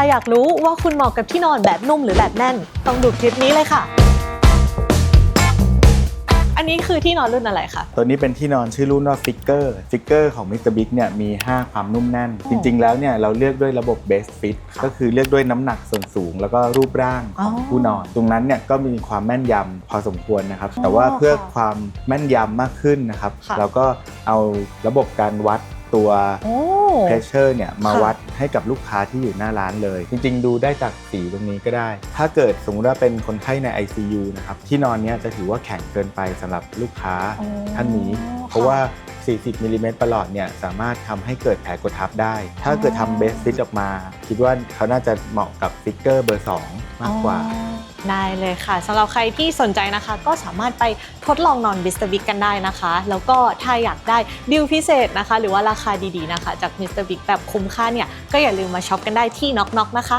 ถ้าอยากรู้ว่าคุณเหมาะกับที่นอนแบบนุ่มหรือแบบแน่น ต้องดูคลิปนี้เลยค่ะ อันนี้คือที่นอนรุ่นอะไรคะ ตัวนี้เป็นที่นอนชื่อรุ่นว่าฟิกเกอร์ฟิกเกอร์ของ Mr. Big เนี่ยมี 5 ความนุ่มแน่นอ๋อจริง ๆ แล้วเนี่ยเราเลือกด้วยระบบ Base Fit ก็คือเลือกด้วยน้ำหนักส่วนสูง แล้วก็รูปร่างของอ๋อผู้นอน ตรงนั้นเนี่ยก็มีความแม่นยำพอสมควรนะครับอ๋อแต่ว่าเพื่อค่ะความแม่นยำมากขึ้นนะครับ ค่ะ เราก็เอาระบบการวัดตัว โอ้ เพรสเชอร์เนี่ยมาค่ะวัดให้กับลูกค้าที่อยู่หน้าร้านเลย จริง ๆ ดูได้จากสีตรงนี้ก็ได้ ถ้าเกิดสมมุติว่าเป็นคนไข้ใน ICU นะครับที่นอนเนี้ยจะถือว่าแข็งเกินไปสำหรับลูกค้าอ๋อท่านนี้ค่ะเพราะว่า 40มิลลิเมตรประหลอดเนี่ยสามารถทำให้เกิดแผลกดทับได้ ถ้าเกิดอ๋อทำเบสฟิตออกมา คิดว่าเขาน่าจะเหมาะกับฟิกเกอร์เบอร์ 2 มากกว่าอ๋อ ได้เลยค่ะสำหรับใครที่สนใจนะคะ ก็สามารถไปทดลองนอนบิสเตอร์บิกกันได้นะคะ แล้วก็ถ้าอยากได้ดิวพิเศษนะคะ หรือว่าราคาดีๆนะคะ จากมิสเตอร์บิกแบบคุ้มค่าเนี่ย ก็อย่าลืมมาช็อปกันได้ที่น็อกน็อกนะคะ